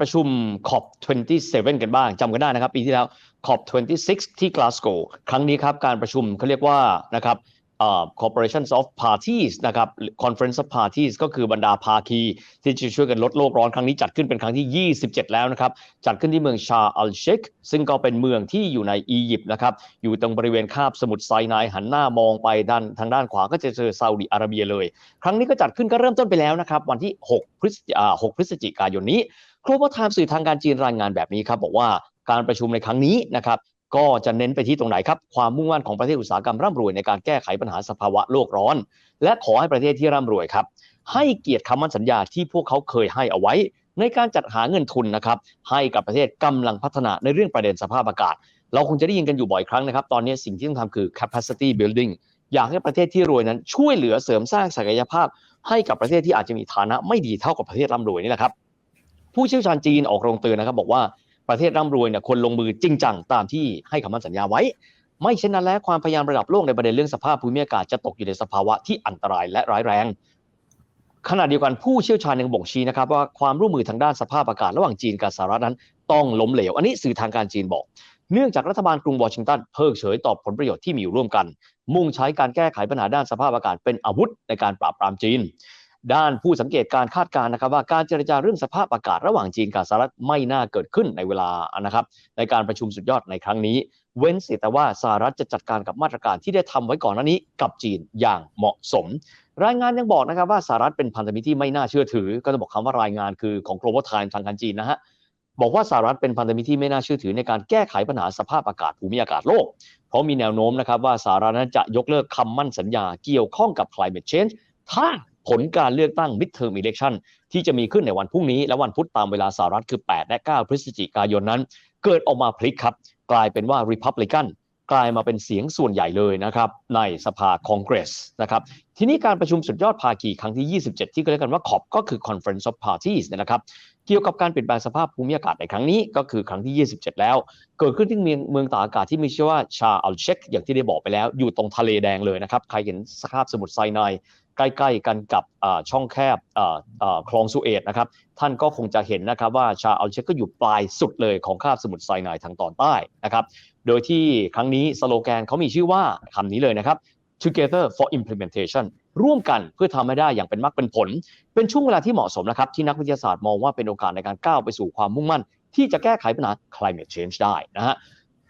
ประชุม COP 27 กันบ้างจำกันได้นะครับ ปีที่แล้ว COP 26 ที่กลาสโกวครั้งนี้ครับการประชุมเขาเรียกว่านะครับเอ่อ Corporation of Parties นะครับ Conference of Parties ก็คือบรรดาภาคี ที่จะช่วยกันลดโลกร้อนครั้งนี้จัดขึ้นเป็นครั้งที่ 27 แล้วนะครับ จัดขึ้นที่เมืองชาอัลเชคซึ่งก็เป็นเมืองที่อยู่ในอียิปต์นะครับ อยู่ตรงบริเวณคาบสมุทรไซนายหันหน้ามองไปด้านทางด้านขวาก็จะเจอซาอุดิอาระเบียเลย ครั้งนี้ก็จัดขึ้นก็เริ่มต้นไปแล้วนะครับ วันที่ 6 พฤศจิกายนนี้ Global Times สื่อทางการจีนรายงานแบบนี้ครับบอกว่าการประชุมในครั้งนี้นะครับก็จะเน้นไปที่ตรงไหนครับความมุ่งมั่นของประเทศอุตสาหกรรมร่ำรวยในการแก้ไขปัญหาสภาวะโลกร้อน และขอให้ประเทศที่ร่ำรวยครับให้เกียรติคำมั่นสัญญาที่พวกเขาเคยให้เอาไว้ ในการจัดหาเงินทุนนะครับให้กับประเทศกำลังพัฒนาในเรื่องประเด็นสภาพอากาศ เราคงจะได้ยินกันอยู่บ่อยครั้งนะครับ ตอนนี้สิ่งที่ต้องทำคือ capacity building อยากให้ประเทศที่รวยนั้นช่วยเหลือเสริมสร้างศักยภาพ ให้กับประเทศที่อาจจะมีฐานะไม่ดีเท่ากับประเทศร่ำรวยนี่แหละครับ ผู้เชี่ยวชาญจีนออกโรงเตือนนะครับ บอกว่าประเทศร่ำรวยเนี่ยควรลงมือจริงจังตามที่ให้คำมั่นสัญญาไว้ ไม่เช่นนั้นแล้วความพยายามระดับโลกในประเด็นเรื่องสภาพภูมิอากาศจะตกอยู่ในสภาวะที่อันตรายและร้ายแรงขณะเดียวกันผู้เชี่ยวชาญยังบ่งชี้นะครับว่าความร่วมมือทางด้านสภาพอากาศระหว่างจีนกับสหรัฐนั้น ต้องล้มเหลว อันนี้สื่อทางการจีนบอก เนื่องจากรัฐบาลกรุงวอชิงตันเพิกเฉยต่อผลประโยชน์ที่มีอยู่ร่วมกัน มุ่งใช้การแก้ไขปัญหาด้านสภาพอากาศเป็นอาวุธในการปราบปรามจีน ด้านผู้สังเกตการคาดการณ์นะครับว่าการเจรจาเรื่องสภาพอากาศระหว่างจีนกับสหรัฐไม่น่าเกิดขึ้นในเวลานะครับในการประชุมสุดยอดในครั้งนี้ เว้นเสียแต่ว่าสหรัฐจะจัดการกับมาตรการที่ได้ทำไว้ก่อนหน้านี้กับจีนอย่างเหมาะสม รายงานยังบอกนะครับว่าสหรัฐเป็นพันธมิตรที่ไม่น่าเชื่อถือ ก็จะบอกคำว่ารายงานคือของ Global time ทางการจีนนะฮะบอกว่าสหรัฐเป็นพันธมิตรที่ไม่น่าเชื่อถือในการแก้ไขปัญหาสภาพอากาศภูมิอากาศโลก เพราะมีแนวโน้มนะครับว่าสหรัฐนั้นจะยกเลิกคำมั่นสัญญาเกี่ยวข้องกับ climate change ถ้า ผลการเลือกตั้ง midterm election ที่จะมีขึ้นในวันพรุ่งนี้ และวันพุธตามเวลาสหรัฐคือ 8 และ 9 พฤศจิกายนนั้น เกิดออกมาพลิกครับ กลายเป็นว่า Republican กลายมาเป็นเสียงส่วนใหญ่เลยนะครับในสภาคองเกรสนะครับทีนี้การประชุมสุดยอดภาคีครั้งที่ 27 ที่เรียกกันว่าขอบก็คือ Conference of Parties เนยนะครับ เกี่ยวกับการเปลี่ยนแปลงสภาพภูมิอากาศในครั้งนี้ก็คือครั้งที่ 27 แล้ว เกิดขึ้นที่เมืองเมืองตากอากาศที่มีชื่อว่าชาอัลเชคอย่างที่ได้บอกไปแล้ว อยู่ตรงทะเลแดงเลยนะครับ ใครเห็นสภาพสมุทรไซนายใกล้ๆกันกับช่องแคบคลองสุเอตนะครับ ท่านก็คงจะเห็นนะครับว่าชาอัลเชคก็อยู่ปลายสุดเลยของคาบสมุทรไซนายทางตอนใต้นะครับ โดยที่ครั้งนี้สโลแกนเขามีชื่อว่าคำนี้เลยนะครับ Together for Implementation ร่วมกันเพื่อทำให้ได้อย่างเป็นมรรคเป็นผล เป็นช่วงเวลาที่เหมาะสมนะครับที่นักวิทยาศาสตร์มองว่าเป็นโอกาสในการก้าวไปสู่ความมุ่งมั่น ที่จะแก้ไขปัญหา climate change ได้นะฮะ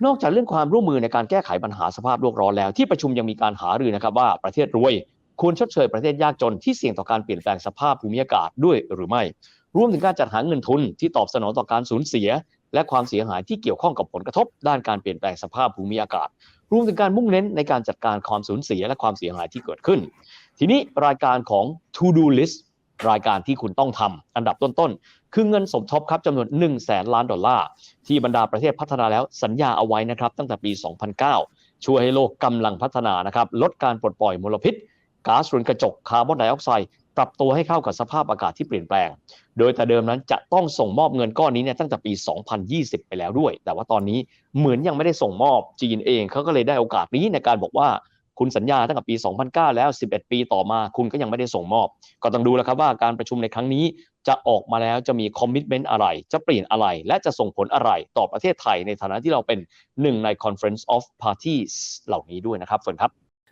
นอกจากเรื่องความร่วมมือในการแก้ไขปัญหาสภาพโลกร้อนแล้วที่ประชุมยังมีการหารือนะครับว่าประเทศรวยควรชดเชยประเทศยากจนที่เสี่ยงต่อการเปลี่ยนแปลงสภาพภูมิอากาศด้วยหรือไม่ รวมถึงการจัดหาเงินทุนที่ตอบสนองต่อการสูญเสีย และความเสียหายที่เกี่ยวข้องกับผลกระทบด้านการเปลี่ยนแปลงสภาพภูมิอากาศ รวมถึงการมุ่งเน้นในการจัดการความสูญเสียและความเสียหายที่เกิดขึ้น ทีนี้รายการของ To Do List รายการที่คุณต้องทำอันดับต้นๆ คือเงินสมทบครับจำนวน1 0 0 0 0แสนล้านดอลลาร์ ที่บรรดาประเทศพัฒนาแล้วสัญญาเอาไว้นะครับ ตั้งแต่ปี 2009 ช่วยให้โลกกำลังพัฒนานะครับ ลดการปลดปล่อยมลพิษก๊าซเรือนกระจกคาร์บอนไดออกไซด์ ปรับตัวให้เข้ากับสภาพอากาศที่เปลี่ยนแปลง โดยแต่เดิมนั้นจะต้องส่งมอบเงินก้อนนี้เนี่ยตั้งแต่ปี 2020 ไปแล้วด้วย แต่ว่าตอนนี้เหมือนยังไม่ได้ส่งมอบจีนเองเขาก็เลยได้โอกาสนี้ในการบอกว่าคุณสัญญาตั้งแต่ปี 2009 แล้ว 11 ปีต่อมาคุณก็ยังไม่ได้ส่งมอบ ก็ต้องดูแล้วครับว่าการประชุมในครั้งนี้จะออกมาแล้วจะมีคอมมิชเมนต์อะไร จะเปลี่ยนอะไร และจะส่งผลอะไรต่อประเทศไทยในฐานะที่เราเป็นหนึ่งใน Conference of Parties เหล่านี้ด้วยนะครับฝนครับ